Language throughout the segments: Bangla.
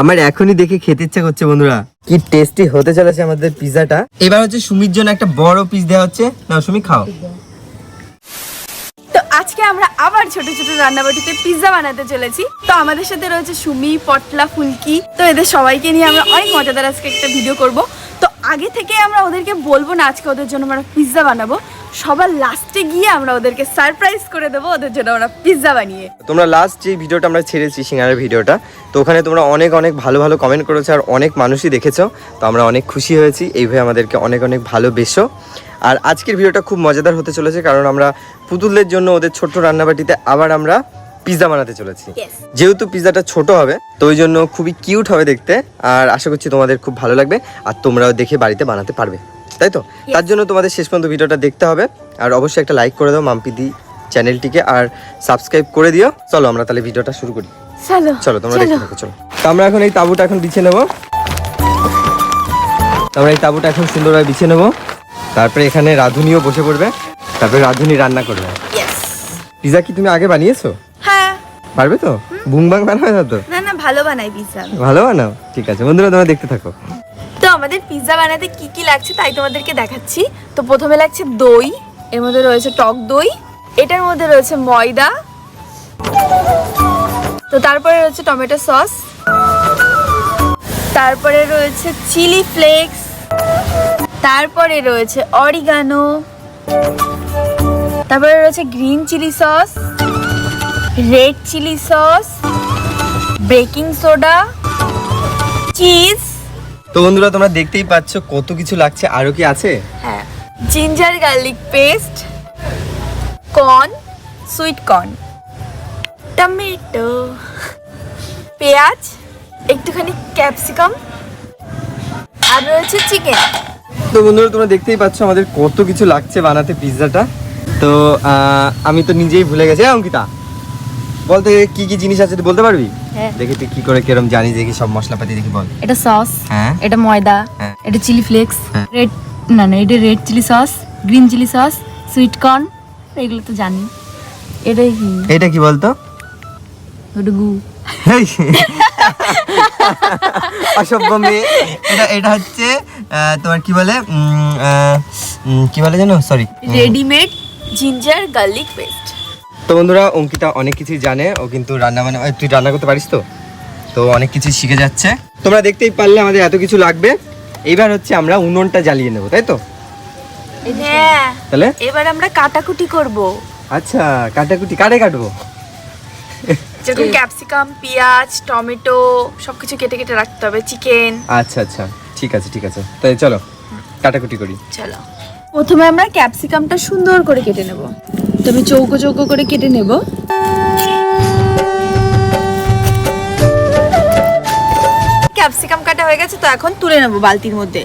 আমার এখনই দেখে খেতে ইচ্ছা করছে, বন্ধুরা। কি টেস্টি হতে চলেছে আমাদের পিজাটা এবার হচ্ছে সুমির জন্য একটা বড় পিস দেওয়া হচ্ছে। না সুমি, খাও। তো আজকে আমরা আবার ছোট ছোট রান্নাবাটিতে পিৎজা বানাতে চলেছি। তো আমাদের সাথে রয়েছে সুমি, পটলা, ফুলকি। তো এদের সবাইকে নিয়ে আমরা অনেক মজাদার আজকে একটা ভিডিও করব। তো আগে থেকে আমরা ওদেরকে বলব না আজকে ওদের জন্য আমরা পিৎজা বানাবো। সবার লাস্টে গিয়ে আমরা ওদেরকে সারপ্রাইজ করে দেবো ওদের জন্য আমরা পিৎজা বানিয়ে। তোমরা লাস্ট যে ভিডিওটা আমরা ছেড়েছি সিঙ্গারের ভিডিওটা, তো ওখানে তোমরা অনেক অনেক ভালো ভালো কমেন্ট করেছ আর অনেক মানুষই দেখেছ, তো আমরা অনেক খুশি হয়েছি। এইভাবে আমাদেরকে অনেক অনেক ভালোবেসো। আর আজকের ভিডিওটা খুব মজাদার হতে চলেছে কারণ আমরা পুতুলদের জন্য ওদের ছোট্ট রান্নাবাটিতে আবার আমরা পিৎজা বানাতে চলেছি। যেহেতু পিৎজাটা ছোট হবে তো ওই জন্য খুবই কিউট হবে দেখতে। আর আশা করছি তোমাদের খুব ভালো লাগবে আর তোমরাও দেখে বাড়িতে বানাতে পারবে। তাই তো? তার জন্য তোমাদের শেষ পর্যন্ত ভিডিওটা দেখতে হবে। আর অবশ্যই একটা লাইক করে দাও মাম্পিদি চ্যানেলটিকে আর সাবস্ক্রাইব করে দিও। চলো আমরা তাহলে ভিডিওটা শুরু করি। চলো তোমরা দেখতে থাকো চলো। তো আমরা এখন এই তাঁবুটা এখন বিছিয়ে নেব। আমরা এই তাঁবুটা এখন সুন্দরভাবে বিছিয়ে নেব। তারপরে এখানে রাঁধুনিও বসে পড়বে। তারপরে রাঁধুনি রান্না করবে। পিজা কি তুমি আগে বানিয়েছো? পারবে তো? বুংবাং বানাবে না তো? না না ভালো বানাই পিৎজা ভালো বানাও? ঠিক আছে বন্ধুরা তোমরা দেখতে থাকো। তো আমাদের পিৎজা বানাতে কি কি লাগছে তাই তোমাদেরকে দেখাচ্ছি। তো প্রথমে লাগছে দই এর মধ্যে রয়েছে টক দই এটার মধ্যে রয়েছে ময়দা। তো তারপরে রয়েছে টমেটো সস। তারপরে রয়েছে চিলি ফ্লেক্স। তারপরে রয়েছে অরিগানো। তারপরে রয়েছে green chilli sauce. Red chilli sauce baking soda cheese তো বন্ধুরা তোমরা দেখতেই পাচ্ছ কত কিছু লাগছে। আরও কি আছে? হ্যাঁ। Ginger garlic paste corn sweet corn tomato পেঁয়াজ একটুখানি ক্যাপসিকাম আর রয়েছে চিকেন তো বন্ধুরা তোমরা দেখতেই পাচ্ছ আমাদের কত কিছু লাগছে বানাতে পিৎজাটা। তো আমি তো নিজেই ভুলে গেছি হ্যাঁ অঙ্কিতা? বলতে কি কি জিনিস আছে তুই বলতে পারবি? হ্যাঁ। দেখি তুই কি করে কেরম জানিস দেখি সব মশলাপাতি দেখি বল। এটা সস হ্যাঁ। এটা ময়দা হ্যাঁ। এটা চিলি ফ্লেক্স হ্যাঁ। রেড না না এটা red chilli sauce green chilli sauce sweet corn এগুলো তো জানি। এটাই কি? এটা কি বলতো? ওটা গু। অসভ্য মেয়ে। এটা এটা হচ্ছে তোমার কি বলে কি বলে জানো sorry readymade ginger garlic paste তো বন্ধুরা অঙ্কিতা অনেক কিছুই জানে ও কিন্তু রান্না বান্না তুই রান্না করতে পারিস তো? তো অনেক কিছু শিখে যাচ্ছে। তোমরা দেখতেই পারলে আমাদের এত কিছু লাগবে। এইবার হচ্ছে আমরা উনুনটা জ্বালিয়ে নেব তাই তো? হ্যাঁ। তাহলে? এবার আমরা কাটাকুটি করব। আচ্ছা কাটাকুটি কাটে কাটবো? যেরকম ক্যাপসিকাম পেঁয়াজ টমেটো সবকিছু কেটে কেটে রাখতে হবে চিকেন। আচ্ছা আচ্ছা। ঠিক আছে ঠিক আছে। তাই চলো কাটাকুটি করি। চলো। প্রথমে আমরা ক্যাপসিকামটা সুন্দর করে কেটে নেব। তবে চৌকো চৌকো করে কেটে নেব। ক্যাপসিকাম কাটা হয়ে গেছে তো এখন তুলে নেব বালতির মধ্যে।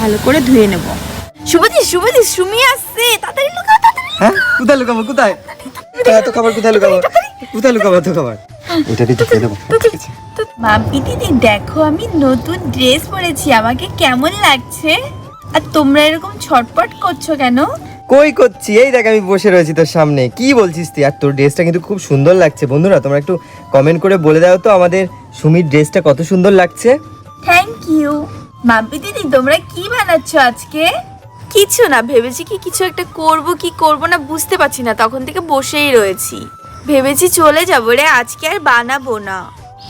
ভালো করে ধুয়ে নেব। শুভদি শুভদি সুমি আসছে তাড়াতাড়ি লুকাও তাড়াতাড়ি হ্যাঁ? কোথায় লুকাবো কোথায়? কোথায় এত খাবার কোথায় লুকাবো? কোথায় লুকাবো এত খাবার? এটা দিয়ে ঢুকিয়ে দেবো মাম্পি দিদি দেখো আমি নতুন ড্রেস পরেছি আমাকে কেমন লাগছে? আর তোমরা এরকম ছটপট করছ কেন? কই করছি? এই দেখ আমি বসে রয়েছি তোর সামনে। কি বলছিস তুই? আর তোর ড্রেসটা কিন্তু খুব সুন্দর লাগছে। বন্ধুরা তোমরা একটু কমেন্ট করে বলে দাও তো আমাদের সুমির ড্রেসটা কত সুন্দর লাগছে। থ্যাংক ইউ মাম্পি দিদি তোমরা কি বানাচ্ছ আজকে? কিছু না ভেবেছি কি কিছু একটা করব কি করব না বুঝতে পারছি না। তখন থেকে বসেই রয়েছি। ভেবেছি চলে যাব রে আজকে আর বানাবো না।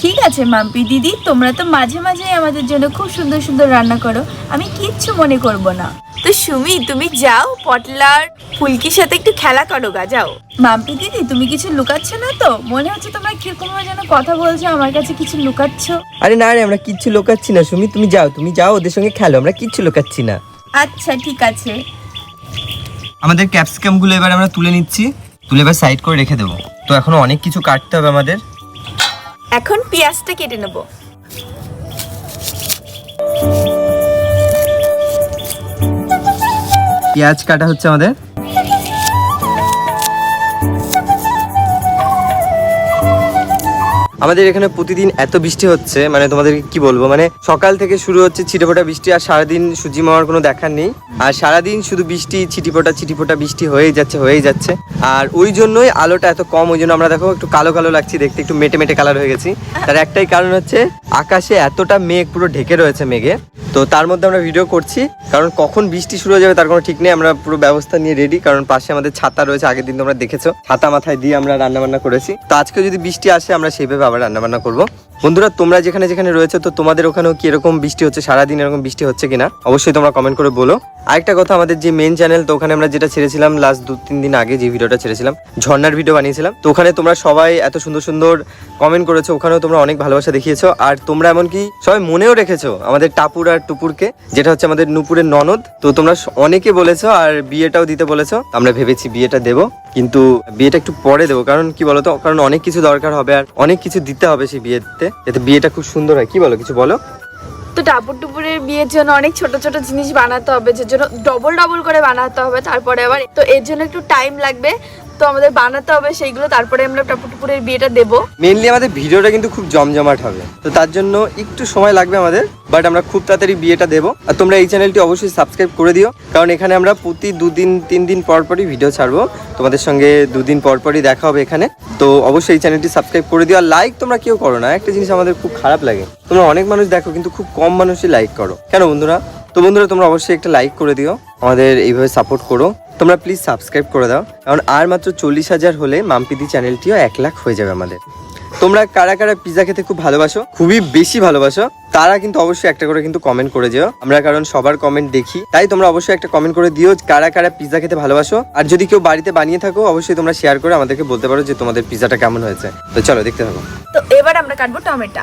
ঠিক আছে মাম্পি। দিদি তোমরা তো মাঝে মাঝে আমাদের জন্য খুব সুন্দর সুন্দর রান্না করো। আমি কিচ্ছু মনে করব না। তো সুমি তুমি যাও পটলার ফুলকির সাথে একটু খেলা করো গা যাও। মাম্পি দিদি তুমি কিছু লুকাচ্ছ না তো? মনে হচ্ছে তোমরা কীরকম যেন কথা বলছো আমার কাছে কিছু লুকাচ্ছ। আরে না রে আমরা কিচ্ছু লুকাচ্ছি না সুমি তুমি যাও তুমি যাও ওদের সঙ্গে খেলো আমরা কিচ্ছু লুকাচ্ছি না। আচ্ছা ঠিক আছে। আমাদের ক্যাপসিকামগুলো এবার আমরা তুলে নিচ্ছি তুলে এবার সাইড করে রেখে দেবো। তো এখনও অনেক কিছু কাটতে হবে আমাদের। এখন পেঁয়াজটা কেটে নেব। পেঁয়াজ কাটা হচ্ছে আমাদের। আমাদের এখানে প্রতিদিন এত বৃষ্টি হচ্ছে মানে তোমাদেরকে কি বলব? মানে সকাল থেকে শুরু হচ্ছে ছিটেফোঁটা বৃষ্টি আর সারাদিন সূর্যি মামার কোনো দেখার নেই। আর সারাদিন শুধু বৃষ্টি, ছিটিফোঁটা ছিটিফোঁটা বৃষ্টি হয়েই যাচ্ছে হয়েই যাচ্ছে। আর ওই জন্যই আলোটা এত কম, ওই জন্য আমরা দেখো একটু কালো কালো লাগছি, দেখতে একটু মেটে মেটে কালার হয়ে গেছি। তার একটাই কারণ হচ্ছে আকাশে এতটা মেঘ, পুরো ঢেকে রয়েছে মেঘে। তো তার মধ্যে আমরা ভিডিও করছি, কারণ কখন বৃষ্টি শুরু হয়ে যাবে তার কোনো ঠিক নেই, আমরা পুরো ব্যবস্থা নিয়ে রেডি কারণ পাশে আমাদের ছাতা রয়েছে, আগের দিন তোমরা দেখেছ। ছাতা মাথায় দিয়ে আমরা রান্না বান্না করেছি। তো আজকে যদি বৃষ্টি আসে, আমরা সেইভাবে আবার রান্না বান্না করব। বন্ধুরা, তোমরা যেখানে যেখানে রয়েছে, তো তোমাদের ওখানেও কি এরকম বৃষ্টি হচ্ছে? সারাদিন এরকম বৃষ্টি হচ্ছে কিনা? অবশ্যই তোমরা কমেন্ট করে বলো। আরেকটা কথা, আমাদের যে মেন চ্যানেল তো ওখানে আমরা যেটা ছেড়েছিলাম লাস্ট দু তিন দিন আগে, যে ভিডিওটা ছেড়েছিলাম, ঝর্ণার ভিডিও বানিয়েছিলাম। তো ওখানে তোমরা সবাই এত সুন্দর সুন্দর কমেন্ট করেছ, ওখানেও তোমরা অনেক ভালোবাসা দেখিয়েছো। আর তোমরা এমনকি সবাই মনেও রেখেছো আমাদের টাপুর আর টুপুরকে, যেটা হচ্ছে আমাদের নুপুরের ননদ। তো তোমরা অনেকে বলেছ আর বিয়েটাও দিতে বলেছ। আমরা ভেবেছি বিয়েটা দেবো, কিন্তু বিয়েটা একটু পরে দেবো, কারণ কি বলতো? কারণ অনেক কিছু দরকার হবে আর অনেক কিছু দিতে হবে সেই বিয়েতে? যাতে বিয়েটা খুব সুন্দর হয়। কি বলো, কিছু বলো? তো ডাবুর ডুবুরের বিয়ের জন্য অনেক ছোট ছোট জিনিস বানাতে হবে যে জন্য ডবল ডবল করে বানাতে হবে, তারপরে আবার তো এর জন্য একটু টাইম লাগবে। তো আমাদের বানাতে হবে সেইগুলো, তারপরে আমরা টাপুর টুপুরের বিয়েটা দেবো। মেনলি আমাদের ভিডিওটা কিন্তু খুব জমজমাট হবে। তো তার জন্য একটু সময় লাগবে আমাদের বাট আমরা খুব তাড়াতাড়ি বিয়েটা দেবো। আর তোমরা এই চ্যানেলটি অবশ্যই সাবস্ক্রাইব করে দিও, কারণ এখানে আমরা প্রতি দুদিন, তিন দিন পর পরই ভিডিও ছাড়বো। তোমাদের সঙ্গে দুদিন পর পরই দেখা হবে এখানে। তো অবশ্যই এই চ্যানেলটি সাবস্ক্রাইব করে দিও। আর লাইক তোমরা কেউ করো না, একটা জিনিস আমাদের খুব খারাপ লাগে। তোমরা অনেক মানুষ দেখো, কিন্তু খুব কম মানুষই লাইক করো। কেন বন্ধুরা? তো বন্ধুরা, তোমরা অবশ্যই একটা লাইক করে দিও। আমাদের এইভাবে সাপোর্ট করো। তোমরা প্লিজ সাবস্ক্রাইব করে দাও কারণ আর মাত্র চল্লিশ হাজার হলে মাম্পিদি চ্যানেলটিও এক লাখ হয়ে যাবে আমাদের। তোমরা কারা কারা পিজা খেতে খুব ভালোবাসো খুবই বেশি ভালোবাসো তারা কিন্তু অবশ্যই একটা করে কিন্তু কমেন্ট করে যেও। আমরা কারণ সবার কমেন্ট দেখি তাই তোমরা অবশ্যই একটা কমেন্ট করে দিও কারা কারা পিজা খেতে ভালোবাসো। আর যদি কেউ বাড়িতে বানিয়ে থাকো অবশ্যই তোমরা শেয়ার করে আমাদেরকে বলতে পারো যে তোমাদের পিজাটা কেমন হয়েছে। তো চলো দেখতে থাকো। তো এবার আমরা কাটবো টমেটো।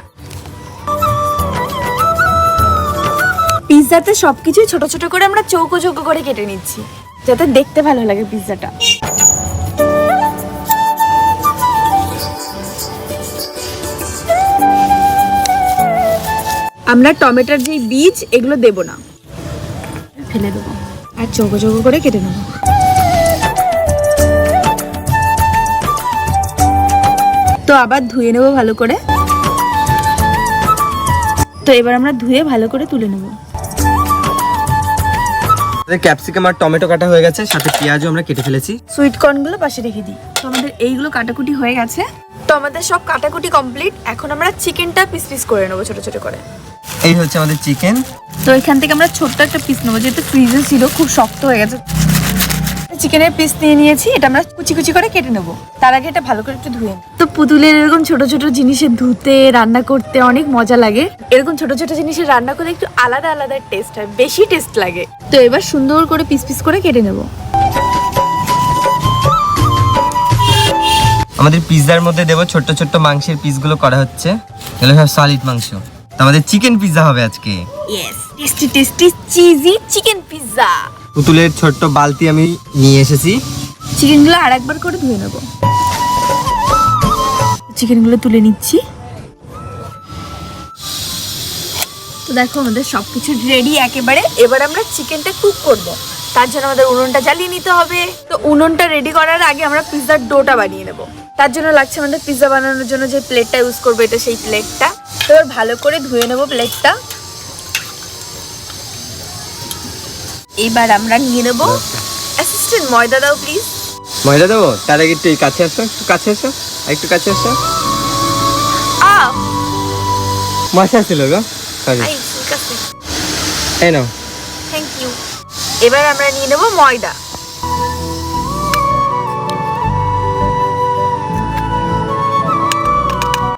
পিৎজাতে সবকিছুই ছোট ছোট করে আমরা চৌকো চৌকো করে কেটে নিচ্ছি। যাতে দেখতে ভালো লাগে পিৎজাটা। আমরা টমেটোর যে বীজ এগুলো দেব না। ফেলে দেবো। আর চৌকো চৌকো করে কেটে নেব। তো আবার ধুয়ে নেব ভালো করে। তো এবার আমরা ধুয়ে ভালো করে তুলে নেব। ক্যাপসিকাম আর টমেটো কাটা হয়ে গেছে সাথে পেঁয়াজও আমরা কেটে ফেলেছি। সুইট কর্নগুলো পাশে রেখে দিই। তো আমাদের এইগুলো কাটাকুটি হয়ে গেছে। তো আমাদের সব কাটাকুটি কমপ্লিট। এখন আমরা চিকেনটা পিস পিস করে নেব ছোট ছোট করে। এই হচ্ছে আমাদের চিকেন। তো এখান থেকে আমরা ছোট্ট একটা পিস নেব যেহেতু ফ্রিজে ছিল খুব শক্ত হয়ে গেছে। চিকেনের পিস নিয়ে নিয়েছি এটা আমরা কুচি কুচি করে কেটে নেব। তার আগে এটা ভালো করে একটু ধুয়ে নেব। তো পুতুলের এরকম ছোট ছোট জিনিসে ধুতে রান্না করতে অনেক মজা লাগে। এরকম ছোট ছোট জিনিসের রান্না করলে একটু আলাদা আলাদা টেস্ট হয় বেশি টেস্ট লাগে। তো এবার সুন্দর করে পিস পিস করে কেটে নেব। আমাদের পিৎজার মধ্যে দেবো ছোট্ট ছোট্ট মাংসের পিসগুলো করা হচ্ছে। এগুলো সব সলিড মাংস। তো আমাদের চিকেন পিৎজা হবে আজকে। Yes tasty tasty cheesy chicken pizza পুতুলের ছোট্ট বালতি আমি নিয়ে এসেছি। চিকেনগুলো আর একবার করে ধুয়ে নেব। চিকেনগুলো তুলে নিচ্ছি। তো দেখো, আমাদের সব কিছু রেডি একেবারে। এবার আমরা চিকেনটা কুক করব। তার জন্য আমাদের উনুনটা জ্বালিয়ে নিতে হবে। তো উনুনটা রেডি করার আগে আমরা পিৎজার ডোটা বানিয়ে নেব। তার জন্য লাগছে আমাদের পিৎজা বানানোর জন্য যে প্লেটটা ইউজ করব, এটা সেই প্লেটটা তো ভালো করে ধুয়ে নেব প্লেটটা এবার আমরা নিয়ে নেব অ্যাসিস্ট্যান্ট ময়দা দাও প্লিজ ময়দা দেবো তার আগে একটু কাছে আসো? একটু কাছে আসো একটু কাছে আসো মশা ছিল গো। সরি এই নাও। থ্যাংক ইউ এবার আমরা নিয়ে নেব ময়দা।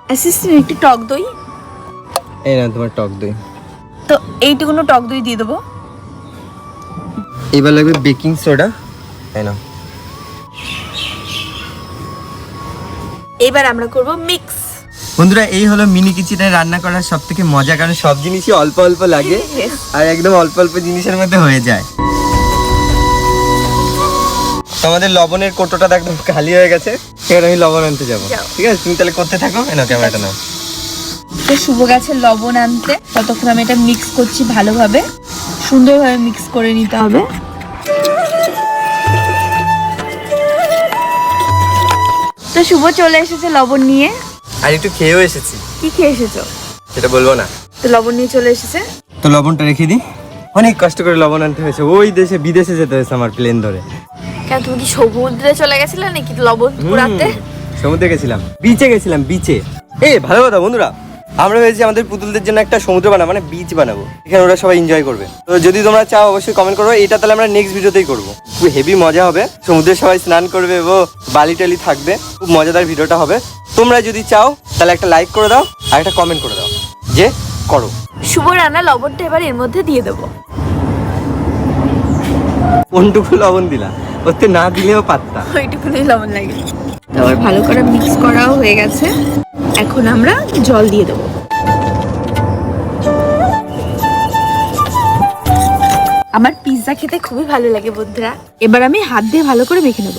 অ্যাসিস্ট্যান্ট একটু টক দই। এই নাও তোমার টক দই। তো এইটুকুনো টক দই দিয়ে দেবো। এবার লাগবে বেকিং সোডা এই নাও এবার আমরা করব মিক্স। বন্ধুরা এই হলো মিনি কিচেনে রান্না করার সব থেকে মজা কারণ সব জিনিসই অল্প অল্প লাগে. আর একদম অল্প অল্প জিনিসের মধ্যে হয়ে যায়। তো আমাদের লবণের কোটোটা তো একদম খালি হয়ে গেছে। এবার আমি লবণ আনতে যাব। ঠিক আছে তুমি তাহলে করতে থাকো এনো ক্যামেরাটা নাও। শুভ গাছের লবণ আনতে। ততক্ষণ আমি এটা মিক্স করছি ভালোভাবে। সুন্দরভাবে মিক্স করে নিতে হবে। তো শুভ চলে এসেছে লবণ নিয়ে। আর একটু খেয়েও এসেছি। কি খেয়ে এসেছ? সেটা বলব না। তো লবণ নিয়ে চলে এসেছে। তো লবণটা রেখে দিই। অনেক কষ্ট করে লবণ আনতে হয়েছে। ওই দেশে বিদেশে যেতে হয়েছে আমার প্লেন ধরে। কেন তুমি কি সমুদ্রে চলে গেছিলে নাকি লবণ কুড়াতে সমুদ্রে গেছিলাম। বিচে গেছিলাম বিচে এই ভালো কথা বন্ধুরা। আমরা ভেবেছি আমাদের পুতুলদের জন্য একটা সমুদ্র বানাবো মানে বিচ বানাবো। এখানে ওরা সবাই এনজয় করবে। তো যদি তোমরা চাও অবশ্যই কমেন্ট করো। এটা তাহলে আমরা নেক্সট ভিডিওতেই করব। খুব হেভি মজা হবে। সমুদ্রে সবাই স্নান করবে ও বালি টালি থাকবে। খুব মজাদার ভিডিওটা হবে। তোমরা যদি চাও তাহলে একটা লাইক করে দাও আর একটা কমেন্ট করে দাও। যে করো। শুভ রান্না লবণটা এবার এর মধ্যে দিয়ে দেবো। কোনটুকু লবণ দিলা? ওতে না দিলেও পাত্তা। ওইটুকুনি লবণ লাগে। তারপর ভালো করে মিক্স করাও হয়ে গেছে। এখন আমরা জল দিয়ে দেবো। আমার পিৎজা খেতে খুবই ভালো লাগে বন্ধুরা। এবার আমি হাত দিয়ে ভালো করে মেখে নেব।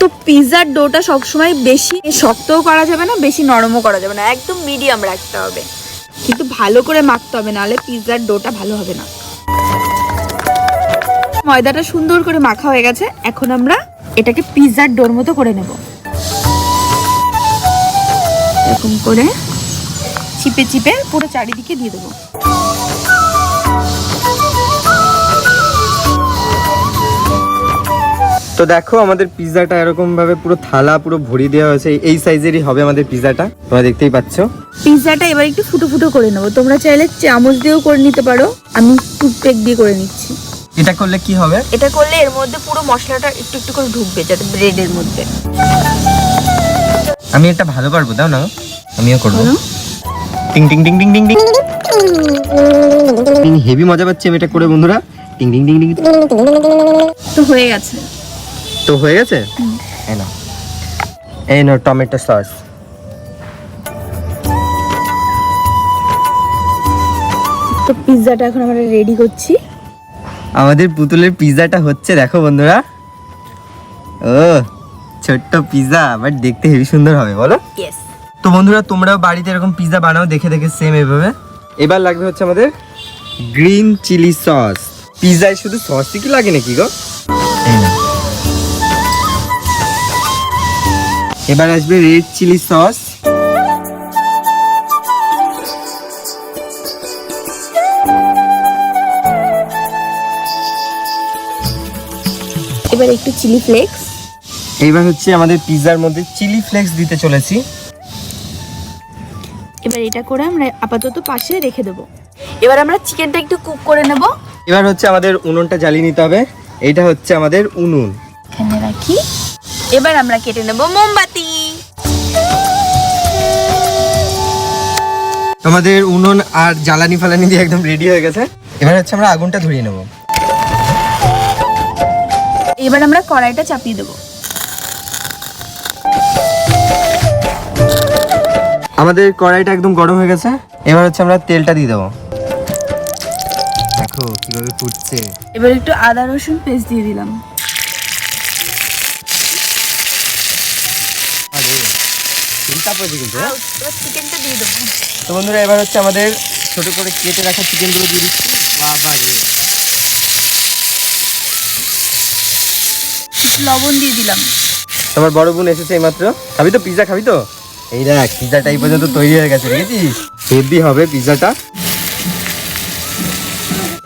তো পিৎজার ডোটা সবসময় বেশি শক্তও করা যাবে না, বেশি নরমও করা যাবে না, একদম মিডিয়াম রাখতে হবে। কিন্তু ভালো করে মাখতে হবে, নাহলে পিৎজার ডোটা ভালো হবে না। ময়দাটা সুন্দর করে মাখা হয়ে গেছে, এখন আমরা এটাকে পিৎজার ডোর মতো করে নেব। এরকম করে চিপে চিপে পুরো চারিদিকে দিয়ে দেবো। তো দেখো আমাদের পিৎজাটা এরকম ভাবে পুরো থালা পুরো ভরি দেওয়া হয়েছে। এই সাইজেরই হবে আমাদের পিৎজাটা। তোমরা দেখতেই পাচ্ছ। পিৎজাটা এবার একটু ফুটো ফুটো করে নেব। তোমরা চাইলে চামচ দিয়েও করে নিতে পারো। আমি টুথপেক দিয়ে করে নিচ্ছি। এটা করলে কি হবে এটা করলে এর মধ্যে পুরো মশলাটা একটু একটু করে ঢুকবে যাতে ব্রেডের মধ্যে আমি একটা ভালো পারব দাও না আমিও করব। টিং টিং টিং টিং টিং টিং টিং হেভি মজা পাচ্ছি আমি এটা করে বন্ধুরা টিং টিং টিং টিং তো হয়ে গেছে তো হয়ে গেছে এই নাও এই নাও টমেটো সস তো পিৎজাটা এখন আমরা রেডি করছি আমাদের পুতুলের পিৎজাটা হচ্ছে দেখো বন্ধুরা। ও ছোট্ট পিৎজা বাট দেখতে হেভি সুন্দর হবে বলো। তো বন্ধুরা তোমরাও বাড়িতে এরকম পিজা বানাও দেখে দেখে সেম এভাবে। এবার লাগবে হচ্ছে আমাদের গ্রিন চিলি সস পিৎজায় শুধু সসই কি লাগে নাকি গো? এবার আসবে রেড চিলি সস এবার একটু চিলি ফ্লেক্স। এবার হচ্ছে আমাদের পিৎজার মধ্যে চিলি ফ্লেক্স দিতে চলেছি। এবার এটা করে আমরা আপাতত পাশে রেখে দেবো। এবার আমরা চিকেনটা একটু কুক করে নেব। এবার হচ্ছে আমাদের উনুনটা জ্বালিয়ে নিতে হবে। এটা হচ্ছে আমাদের উনুন। এখানে রাখি। এবার আমরা কেটে নেব মোমবাতি। আমাদের উনুন আর জ্বালানি ফালানি দিয়ে একদম রেডি হয়ে গেছে। এবার হচ্ছে আমরা আগুনটা ধরিয়ে নেব। এবার আমরা কড়াইটা চাপিয়ে দেবো। আমাদের কড়াইটা একদম গরম হয়ে গেছে। এবার হচ্ছে আমরা তেলটা দিয়ে দেবো। দেখো কীভাবে ফুটছে। এবার একটু আদা রসুন পেস্ট দিয়ে দিলাম। হ্যাঁ? চিকেনটা দিয়ে দেবো। তো বন্ধুরা এবার হচ্ছে আমাদের ছোট করে কেটে রাখা চিকেনগুলো দিয়ে দিচ্ছি। বাবা রে। লবণ দিয়ে দিলাম। তোমার বড় বোন এসেছে এইমাত্র। খাবি তো পিৎজা খাবি তো? এই দেখ পিৎজাটা এই পর্যন্ত তৈরি হয়ে গেছে দেখেছিস? হেভি হবে পিৎজাটা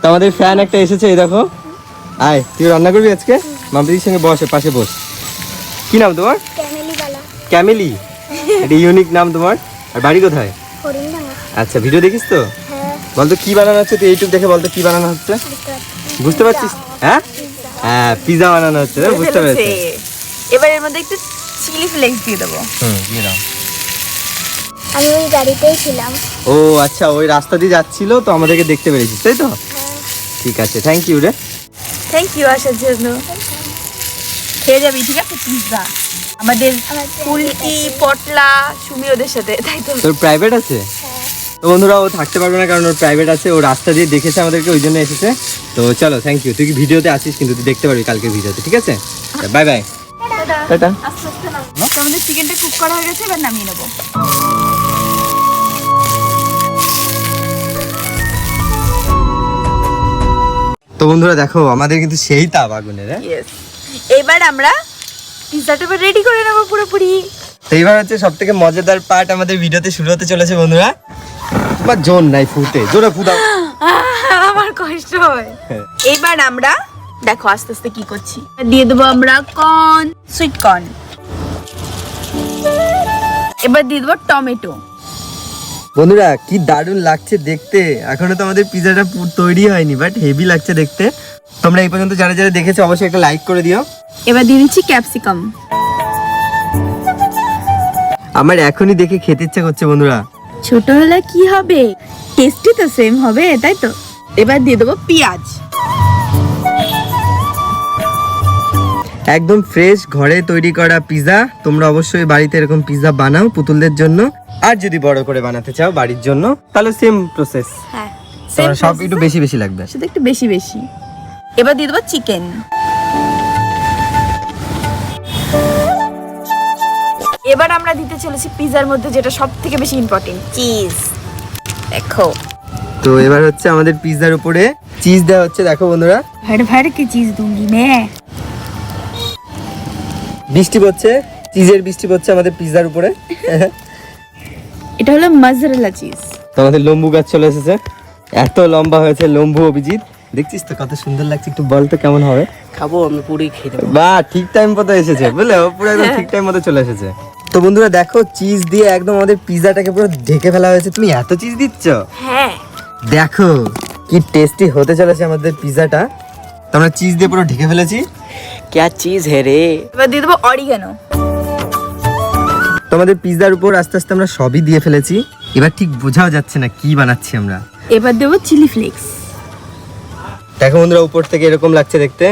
তো আমাদের ফ্যান একটা এসেছে এই দেখো। আয় তুই রান্না করবি আজকে? মামদির সঙ্গে বসে পাশে বস। কি নাম তোমার? ক্যামেলি। এটা ইউনিক নাম তোমার। আর বাড়ি কোথায়? আচ্ছা ভিডিও দেখিস তো? বলতো কি বানানো হচ্ছে তুই এইটুক দেখে বলতো কি বানানো হচ্ছে? বুঝতে পারছিস? হ্যাঁ? হ্যাঁ পিৎজা বানানো হচ্ছে না? বুঝতে পেরেছি। এবার এর মধ্যে একটু চিলি ফ্লেক্স দিয়ে দেবো। হুম দিয়ে দাও। আমি ওই গাড়িতেই ছিলাম। ও আচ্ছা ওই রাস্তা দিয়ে যাচ্ছিল তো আমাদেরকে দেখতে পেরেছিস তাই তো? ঠিক আছে থ্যাংক ইউ রে। থ্যাংক ইউ আসার জন্য। খেয়ে যাবি ঠিক আছে পিৎজা আমাদের ফুলকি পটলা সুমি ওদের সাথে তাই তো। তোর প্রাইভেট আছে? তো বন্ধুরা ও থাকতে পারবে না কারণ ওর প্রাইভেট আছে ও রাস্তা দিয়ে দেখেছে আমাদেরকে ওই জন্য এসেছে। তো চলো থ্যাংক ইউ তুই কি ভিডিওতে আসিস কিন্তু তুই দেখতে পারবি কালকে ভিডিওতে ঠিক আছে? বাই বাই টাটা। তো আমাদের চিকেনটা কুক করা হয়ে গেছে এবার নামিয়ে নেব। তো বন্ধুরা দেখো আমাদের কিন্তু সেই তাপ আগুনের হ্যাঁ এবার আমরা পিৎজাটা রেডি করে নেব পুরোপুরি। তো এইবার হচ্ছে সব থেকে মজাদার পার্ট আমাদের ভিডিওতে শুরু হতে চলেছে বন্ধুরা। বা জোন নাই ফুটে জোরে ফুটাও আমার কষ্ট হয়। হ্যাঁ। এবার আমরা দেখো আস্তে আস্তে কি করছি। দিয়ে দেবো আমরা কর্ন সুইট কর্ন এবার দিয়ে দেবো টমেটো। বন্ধুরা কি দারুণ লাগছে দেখতে। এখনও তো আমাদের পিজাটা তৈরি হয়নি বাট হেভি লাগছে দেখতে। তোমরা এই পর্যন্ত যারা যারা দেখেছ অবশ্যই একটা লাইক করে দিও। এবার দিয়ে দিচ্ছি ক্যাপসিকাম আমার এখনই দেখে খেতে ইচ্ছা করছে বন্ধুরা। ছোট হলে কি হবে? টেস্টি তো সেম হবে তাই তো? এবার দিয়ে দেবো পেঁয়াজ। একদম ফ্রেশ ঘরে তৈরি করা পিজা তোমরা অবশ্যই বাড়িতে এরকম পিজা বানাও পুতুলদের জন্য। আর যদি বড় করে বানাতে চাও বাড়ির জন্য তাহলে সেম প্রসেস হ্যাঁ সব একটু বেশি বেশি লাগবে। শুধু একটু বেশি বেশি। এবার দিয়ে দেবো চিকেন এবার আমরা দিতে চলেছি পিজার মধ্যে যেটা সব থেকে বেশি ইম্পর্টেন্ট চিজ দেখো। তো এবার হচ্ছে আমাদের পিজার উপরে চিজ দেওয়া হচ্ছে দেখো বন্ধুরা। ভার ভার কি চিজ দুঙ্গি মে বৃষ্টি পড়ছে চিজের বৃষ্টি পড়ছে আমাদের পিজার উপরে। এটা হলো মজরেলা চিজ তো আমাদের লম্বু গাছ চলে এসেছে। এত লম্বা হয়েছে লম্বু অভিজিৎ। দেখছিস তো কত সুন্দর লাগছে একটু বল তো কেমন হবে। খাব আমি পুরি খেয়ে দেবো বা ঠিক টাইম মতো এসেছে বুঝলে? পুরো একদম হ্যাঁ। ঠিক টাইম মতো চলে এসেছে। তো বন্ধুরা দেখো চিজ দিয়ে একদম আমাদের পিজাটাকে পুরো ঢেকে ফেলা হয়েছে তুমি এত চিজ দিচ্ছ হ্যাঁ দেখো কি টেস্টি হতে চলেছে আমাদের পিজাটা তো আমরা চিজ দিয়ে পুরো ঢেকে ফেলেছি क्या चीज है रे এবার দিয়ে দেবো অরিগানো তো আমাদের পিজার উপর আস্তে আস্তে আমরা সবই দিয়ে ফেলেছি এবার ঠিক বোঝাও যাচ্ছে না কি বানাচ্ছি আমরা এবার দেবো চিলি ফ্লেক্স দেখো বন্ধুরা উপর থেকে এরকম লাগছে দেখতে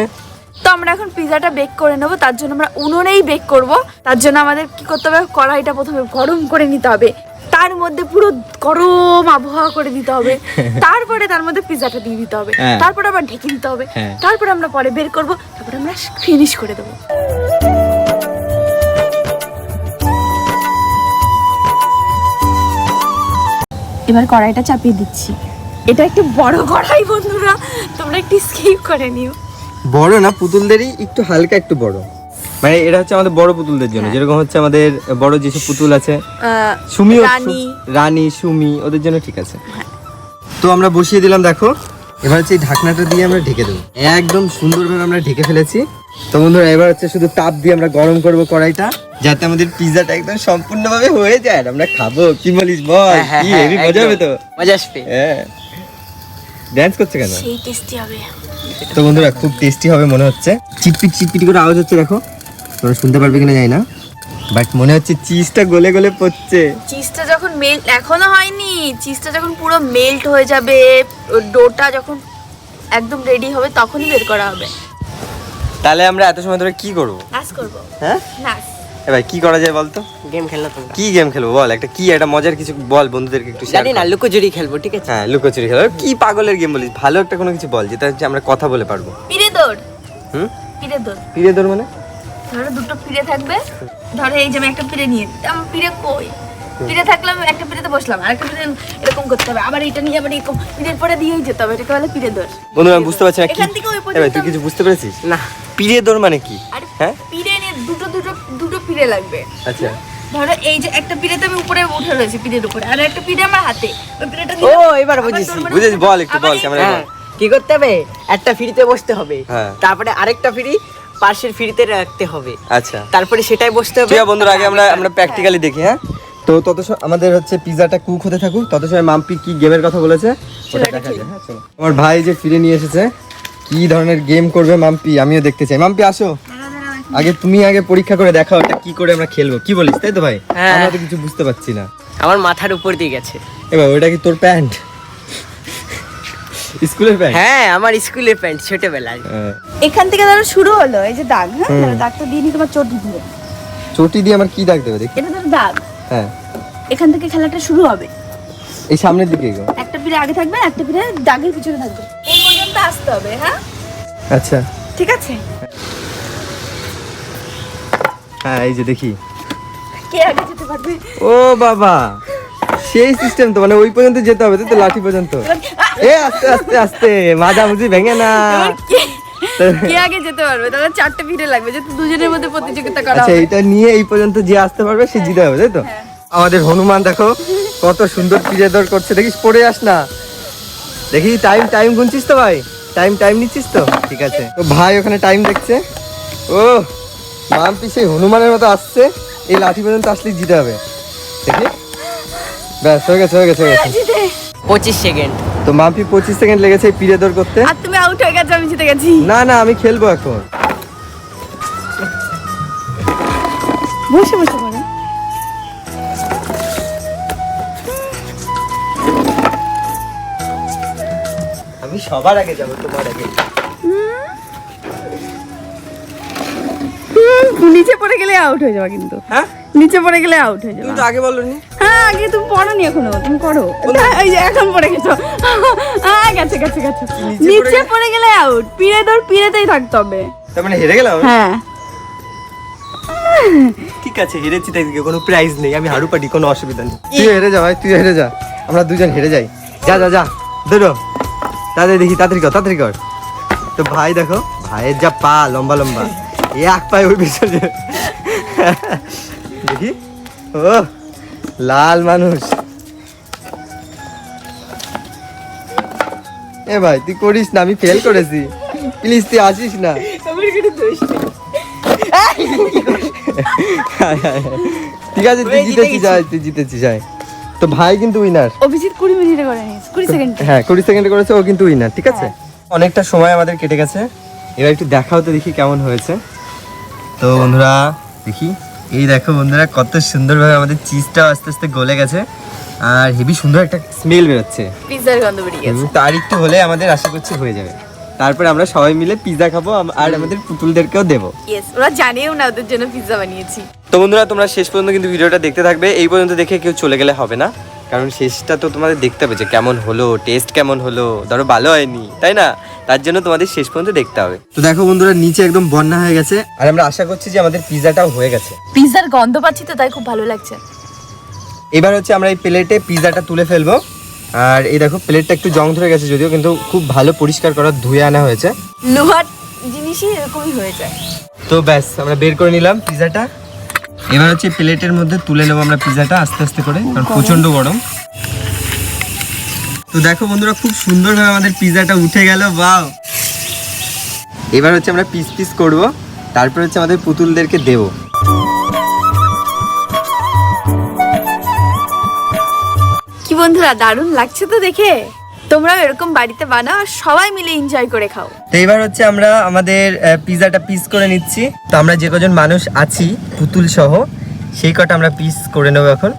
তো আমরা এখন পিজাটা বেক করে নেব। তার জন্য আমরা উনুনেই বেক করব। তার জন্য আমাদের কি করতে হবে? কড়াইটা প্রথমে গরম করে নিতে হবে। তার মধ্যে পুরো গরম আবহাওয়া করে দিতে হবে। তারপরে তার মধ্যে পিজাটা দিয়ে দিতে হবে। হ্যাঁ। তারপরে আবার ঢেকে দিতে হবে। হ্যাঁ। তারপরে আমরা পরে বের করব। তারপরে আমরা ফিনিশ করে দেবো। এবার কড়াইটা চাপিয়ে দিচ্ছি। এটা একটু বড় কড়াই বন্ধুরা। তোমরা একটু স্কিপ করে নিও। বড় না পুতুলদেরই একটু হালকা একটু বড়। মানে এটা হচ্ছে আমাদের বড় পুতুলদের জন্য যেরকম হচ্ছে আমাদের বড় যেসব পুতুল আছে সুমি রানী। রানী সুমি ওদের জন্য ঠিক আছে। তো আমরা বসিয়ে দিলাম দেখো। এবার হচ্ছে এই ঢাকনাটা দিয়ে আমরা ঢেকে দেবো। একদম সুন্দরভাবে আমরা ঢেকে ফেলেছি। তো বন্ধুরা এবার হচ্ছে শুধু তাপ দিয়ে আমরা গরম করব কড়াইটা যাতে আমাদের পিজাটা একদম সম্পূর্ণভাবে হয়ে যায়। আর আমরা খাব কি বলিস বল? কি হেভি মজা হবে তো? মজা আসবে। হ্যাঁ। ড্যান্স করছে কেন? সেই টেস্টি হবে। তো বন্ধুরা খুব টেস্টি হবে মনে হচ্ছে। চিটপিট চিটপিট করে আওয়াজ হচ্ছে দেখো। তোমরা শুনতে পারবে কিনা জানি না। বাট মনে হচ্ছে চিজটা গলে গলে পড়ছে। চিজটা যখন মেল্ট এখনও হয়নি। চিজটা যখন পুরো মেল্ট হয়ে যাবে ডোটা যখন একদম রেডি হবে তখনই বের করা হবে। তাহলে আমরা এত সময় ধরে কি করব? নাচ করব। হ্যাঁ? নাচ এবার কি করা যায় বলতো? গেম খেলনা তোমরা। কি গেম খেলব বল? একটা কি একটা মজার কিছু বল বন্ধুদেরকে একটু শেয়ার জানি না লুকোচুরি খেলব ঠিক আছে? হ্যাঁ লুকোচুরি খেলা কি পাগলের গেম বলিস? ভালো একটা কোনো কিছু বল যেটা হচ্ছে আমরা কথা বলে পারব। পিড়ে দৌড়। হুম? পিড়ে দৌড়। পিড়ে তোর মানে? ধরো দুটো পিড়ে থাকবে। ধরো এই যে আমি একটা পিড়ে নিয়ে আমার পিড়ে কই? পিড়ে থাকলে আমি একটা পিড়েতে বসলাম। আর একটা পিড়ে এরকম করতে হবে। আবার এটা নিয়ে আবার এরকম পিড়ের পরে দিয়েই যেতে হবে। এটাকে বলে পিড়ে দৌড়। বন্ধু আমি বুঝতে পারছি না কি এখান থেকে ওই পর্যন্ত তুই কিছু বুঝতে পেরেছিস? না। পিড়ে তোর মানে কি? আর হ্যাঁ? পিড়ে নিয়ে দুটো দুটো দুটো পিড়ে লাগবে। আচ্ছা। ধরো এই যে একটা পিড়েতে আমি উপরে উঠে রয়েছি পিড়ের উপরে। আর একটা পিড়ে আমার হাতে। ওই পিড়েটা ও এবার বুঝেছি। মানে বুঝেছি বল একটু বল ক্যামেরা হ্যাঁ কি করতে হবে? একটা ফ্রিতে বসতে হবে। হ্যাঁ। তারপরে আরেকটা ফ্রি পাশের ফ্রিতে রাখতে হবে। আচ্ছা। তারপরে সেটাই বসতে হবে। বন্ধুরা আগে আমরা আমরা প্র্যাকটিক্যালি দেখি হ্যাঁ? তো তত স- আমাদের হচ্ছে পিজাটা কুক হতে থাকুক। তত সময় মাম্পি কি গেমের কথা বলেছে ওটা দেখা যায় হ্যাঁ চলো। আমার ভাই যে ফিরে নিয়ে এসেছে কি ধরনের গেম করবে মাম্পি? আমিও দেখতে চাই। মাম্পি আসো। আগে তুমি আগে পরীক্ষা করে দেখাও এটা কি করে আমরা খেলব। কি বলিস তাই তো ভাই? হ্যাঁ। আমরা তো কিছু বুঝতে পারছি না। আমার মাথার উপর দিয়ে গেছে। এবার ওটা কি তোর প্যান্ট? স্কুলের প্যান্ট? হ্যাঁ আমার স্কুলের প্যান্ট ছোটবেলায়। হ্যাঁ। এখান থেকে ধরো শুরু হলো? এই যে দাগ হ্যাঁ? ধরো দাগটা দিয়ে নি তোমার চটি দিয়ে। চটি দিয়ে আমার কি দাগ দেবে দেখি? এটা ধরো দাগ। হ্যাঁ। এখান থেকে খেলাটা শুরু হবে। এই সামনের দিকে গো একটা পিড়ে আগে থাকবে একটা পিড়ে দাগের পিছনে থাকবে। এই পর্যন্ত আসতে হবে হ্যাঁ? আচ্ছা। ঠিক আছে? হ্যাঁ এই যে দেখি। কে আগে যেতে পারবে? ও বাবা সেই সিস্টেম তো মানে ওই পর্যন্ত যেতে হবে তো লাঠি পর্যন্ত। এ আস্তে আস্তে আস্তে মাঝামাঝি ভেঙে না। কে- আগে যেতে পারবে? তাহলে চারটে ভিড়ে লাগবে যেহেতু দুজনের মধ্যে প্রতিযোগিতা করা আচ্ছা এইটা নিয়ে এই পর্যন্ত যে আসতে পারবে সে জিতে হবে তাই তো? আমাদের হনুমান দেখো কত সুন্দর পিজে দৌড় করছে। দেখিস পড়ে আস না। দেখি টাইম টাইম গুনছিস তো ভাই? টাইম টাইম নিচ্ছিস তো? ঠিক আছে। তো ভাই ওখানে টাইম দেখছে। ও মাম্পি সেই হনুমানের মতো আসছে এই লাঠি পর্যন্ত আসলে জিতে হবে। দেখি। ব্যাস হয়ে গেছে হয়ে গেছে হয়ে গেছে। পঁচিশ সেকেন্ড। তো মাম্পি পঁচিশ সেকেন্ড লেগেছে পিজে দৌড় করতে। আর তুমি আউট হয়ে গেছো আমি জিতে গেছি। না না আমি খেলব এখন। বসে বসে করো আমি সবার আগে যাব তোমার আগে। নিচে পড়ে গেলে আউট হয়ে যাবে কিন্তু। হ্যাঁ? নিচে পড়ে গেলে আউট হয়ে যাবে। তুমি তো আগে বলনি। হ্যাঁ আগে তুমি পড়োনি এখনও। তুমি করো এই যে এখন পড়ে গেছো। হ্যাঁ গেছে গেছে গেছে। নিচে পড়ে গেলে- আউট পিড়ে দৌড় পিড়েতেই থাকতে হবে। তার মানে হেরে গেলাম হ্যাঁ। ঠিক আছে হেরেছি তাই কোনো প্রাইজ নেই। আমি হারু পাটি কোনো অসুবিধা নেই। তুই হেরে যা ভাই তুই হেরে যা। আমরা দুজন হেরে যাই। যা যা যা। দৌড়ো তাড়াতাড়ি দেখি তাড়াতাড়ি কর তাড়াতাড়ি কর। তো ভাই দেখো ভাইয়ের যা পা লম্বা লম্বা। এক পায়ে ওই পিছনে। দেখি। ও লাল মানুষ। এ ভাই তুই করিস না আমি ফেল করেছি। প্লিজ তুই আসিস না। ঠিক আছে তুই জিতেছি যাই তুই জিতেছি যাই তো ভাই কিন্তু উইনার অভিজিৎ কুড়ি মিনিটে করে সেকেন্ড হ্যাঁ কুড়ি সেকেন্ডে করেছে ও কিন্তু উইনার ঠিক আছে? অনেকটা সময় আমাদের কেটে গেছে। এবার একটু দেখাও তো দেখি কেমন হয়েছে। তো বন্ধুরা দেখি। এই দেখো বন্ধুরা কত সুন্দরভাবে আমাদের চিজটাও আস্তে আস্তে গলে গেছে। আর হেভি সুন্দর একটা স্মেল বেরোচ্ছে। পিৎজার গন্ধ বেরিয়ে গেছে। তার একটু হলে আমাদের আশা করছি হয়ে যাবে। তারপরে আমরা সবাই মিলে পিৎজা খাব আর আমাদের পুতুলদেরকেও দেবো। ইয়েস ওরা জানেও না ওদের জন্য পিৎজা বানিয়েছি। তো বন্ধুরা তোমরা শেষ পর্যন্ত কিন্তু ভিডিওটা দেখতে থাকবে। এই পর্যন্ত দেখে কেউ চলে গেলে হবে না। কারণ শেষটা তো তোমাদের দেখতে হবে যে কেমন হলো টেস্ট কেমন হলো। ধরো ভালো হয়নি তাই না? তার জন্য তোমাদের শেষ পর্যন্ত দেখতে হবে। তো দেখো বন্ধুরা নিচে একদম বন্যা হয়ে গেছে। আর আমরা আশা করছি যে আমাদের পিৎজাটাও হয়ে গেছে। পিৎজার গন্ধ পাচ্ছি তো তাই খুব ভালো লাগছে। এবার হচ্ছে আমরা এই প্লেটে পিৎজাটা তুলে ফেলব। আর এই দেখো প্লেটটা একটু জং ধরে গেছে যদিও কিন্তু খুব ভালো পরিষ্কার করা ধুয়ে আনা হয়েছে। লোহার জিনিসই এরকমই হয়ে যায়। তো ব্যাস আমরা বের করে নিলাম পিৎজাটা এবার হচ্ছে প্লেটের মধ্যে তুলে নেব আমরা পিৎজাটা আস্তে আস্তে করে, কারণ প্রচণ্ড গরম। তো দেখো বন্ধুরা, খুব সুন্দরভাবে আমাদের পিৎজাটা উঠে গেল বাও এবার হচ্ছে আমরা পিস পিস করব, তারপর হচ্ছে আমাদের পুতুলদেরকে দেব। কি বন্ধুরা, দারুণ লাগছে তো দেখে? তোমরাও এরকম বাড়িতে বানাও আর সবাই মিলে এনজয় করে খাও। তো এবার হচ্ছে আমরা আমাদের পিৎজাটা পিস করে নিচ্ছি। তো আমরা যে কজন মানুষ আছি পুতুল সহ সেই কটা আমরা পিস করে নেব এখন।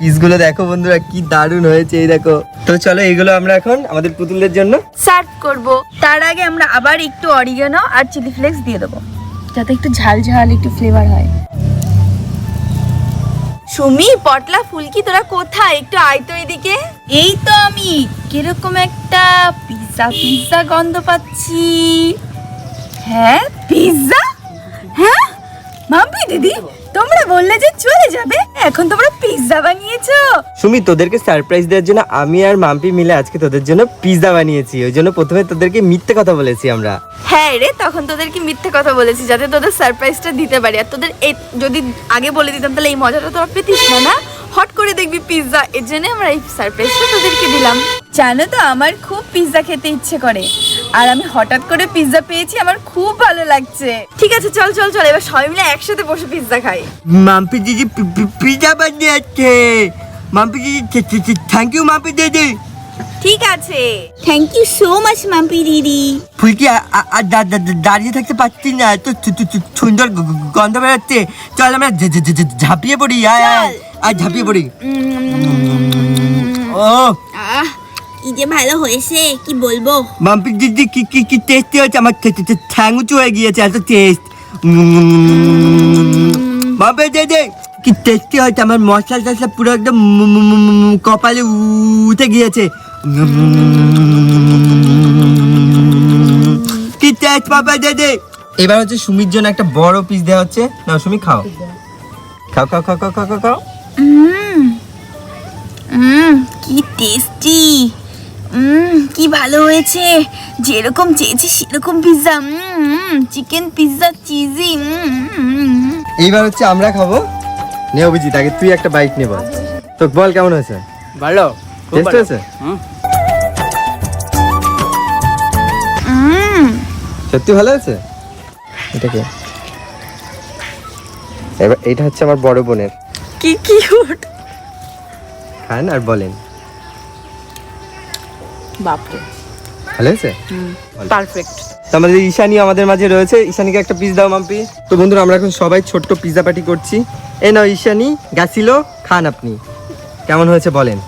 পিসগুলো দেখো বন্ধুরা কি দারুণ হয়েছে এই দেখো। তো চলো এগুলো আমরা এখন আমাদের পুতুলদের জন্য সার্ভ করব। তার আগে আমরা আবার একটু অরিগানো আর চিলি ফ্লেক্স দিয়ে দেবো যাতে একটু ঝাল ঝাল একটু ফ্লেভার হয়। সুমি, পটলা, ফুলকি, তোরা কোথায়? একটু আয় তো এদিকে। এই তো আমি। কীরকম একটা পিৎজা পিৎজা গন্ধ পাচ্ছি। হ্যাঁ পিৎজা হ্যাঁ? মাম্পি দিদি? বললে যে চলে যাবে? এখন তোমরা পিৎজা বানিয়েছো। সুমি তোদেরকে সারপ্রাইজ দেওয়ার জন্য আমি আর মাম্পি মিলে আজকে তোদের জন্য পিৎজা বানিয়েছি। ওই জন্য প্রথমে তোদেরকে মিথ্যে কথা বলেছি আমরা। হ্যাঁ রে তখন তোদেরকে মিথ্যে কথা বলেছি যাতে তোদের সারপ্রাইজটা দিতে পারি। আর তোদের এই যদি আগে বলে দিতাম তাহলে এই মজাটা তোরা পেতিস না না? হট করে দেখবি পিৎজা এর জন্য আমরা এই সারপ্রাইজটা তোদেরকে দিলাম। জানো তো আমার খুব পিৎজা খেতে ইচ্ছে করে। আর আমি হঠাৎ করে পিৎজা পেয়েছি আমার খুব ভালো লাগছে ঠিক আছে চল চল চল এবার সবাই মিলে একসাথে বসে পিৎজা খাই মাম্পি দিদি পিৎজা বানিয়েছে মাম্পি দিদি থ্যাংক ইউ মাম্পি দিদি ঠিক আছে thank you so much Mampi দিদি ফুলকি আর দাঁড়িয়ে থাকতে পারছি না এত সুন্দর গন্ধ বেরোচ্ছে চল আমরা ঝাঁপিয়ে পড়ি আয় আয় আর ঝাঁপিয়ে পড়ি ও কি যে ভালো হয়েছে কি বলব মাম্পি দিদি কি কি কি টেস্টি হয়েছে আমার ঠ্যাং উঁচু হয়ে গিয়েছে এত টেস্ট মাম্পি দিদি কি টেস্টি হয়েছে আমার মশলা টশলা পুরো একদম কপালে উঠে গিয়েছে কি টেস্ট বাবা দিদি এবার হচ্ছে সুমির জন্য একটা বড় পিস দেওয়া হচ্ছে না সুমি খাও খাও খাও খাও খাও খাও খাও খাও কি টেস্টি কি ভালো হয়েছে। যেরকম চেয়েছি সেরকম পিৎজা চিকেন পিৎজা চিজি এইবার হচ্ছে আমরা খাব। নে অভিজিৎ আগে তুই একটা বাইক নে বল। তো বল কেমন হয়েছে? ভালো টেস্ট হয়েছে? সত্যি ভালো হয়েছে? এটা কি? এবার এটা হচ্ছে আমার বড় বোনের। কি কিউট খান আর বলেন। বাপরে। ভালো হয়েছে? পারফেক্ট আমাদের ঈশানি আমাদের মাঝে রয়েছে। ঈশানীকে একটা পিস দাও মাম্পি। তো বন্ধুরা আমরা এখন সবাই ছোট্ট পিজা পার্টি করছি। এই নাও ঈশানি গাছিল খান আপনি। কেমন হয়েছে বলেন।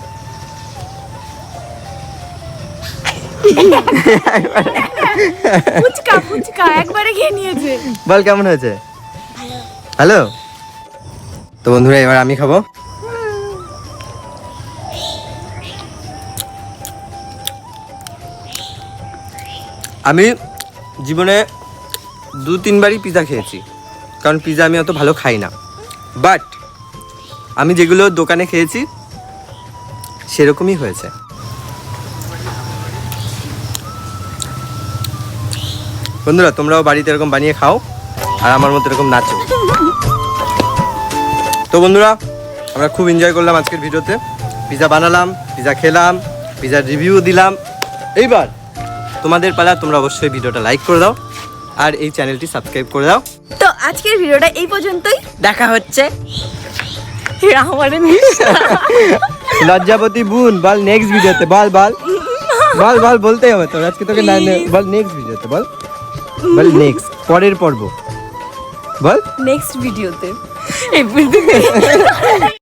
ফুচকা ফুচকা একবারে খেয়ে নিয়েছে। বল কেমন হয়েছে? হ্যালো তো বন্ধুরা এবার আমি খাব। আমি জীবনে দু, তিনবারই পিৎজা খেয়েছি। কারণ পিৎজা আমি অত ভালো খাই না। বাট আমি যেগুলো দোকানে খেয়েছি, সেরকমই হয়েছে। বন্ধুরা, তোমরাও বাড়িতে এরকম বানিয়ে খাও, আর আমার মতো এরকম নাচো। তো বন্ধুরা, আমরা খুব এনজয় করলাম আজকের ভিডিওতে। পিজা বানালাম পিজা খেলাম পিজার রিভিউ দিলাম। এইবার তোমাদের পালা তোমরা অবশ্যই ভিডিওটা লাইক করে দাও আর এই চ্যানেলটি সাবস্ক্রাইব করে দাও। তো আজকের ভিডিওটা এই পর্যন্তই। দেখা হচ্ছে। লজ্জাপতি বুন বল নেক্সট ভিডিওতে বল বল। বল বল বলতেই হবে তোর। আজকে তোকে না- না- বল নেক্সট ভিডিওতে বল। বল নেক্সট পরের পর্ব। বল। নেক্সট ভিডিওতে এই